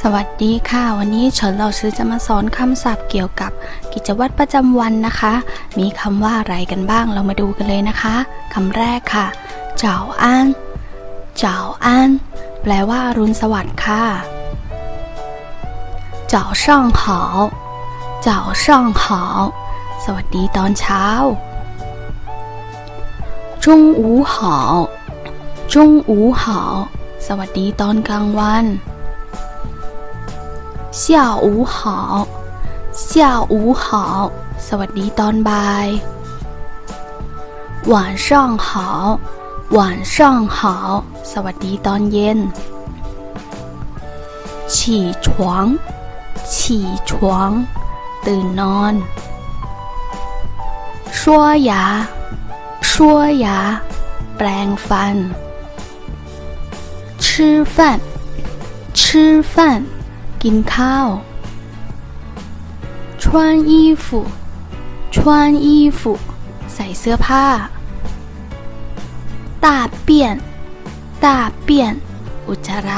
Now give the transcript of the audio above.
สวัสดีค่ะ วันนี้เฉินเราซื้อจะมาสอนคำศัพท์เกี่ยวกับกิจวัตรประจำวันนะคะ มีคำว่าอะไรกันบ้างเรามาดูกันเลยนะคะคำแรกค่ะเจ้าอันเจ้าอันแปลว่าอรุณสวัสดิ์ค่ะเจ้าช่างหาเจ้าช่างหาสวัสดีตอนเช้าจงอูหาจงอูหาสวัสดีตอนกลางวัน 下午好下午好สวัสดีตอนบ่าย晚上好晚上好สวัสดีตอนเย็น起床起床ตื่นนอน刷牙刷牙แปรงฟัน吃饭吃饭 กินข้าว穿衣服穿衣服ใส่เสื้อผ้า大便大便อุจจาระ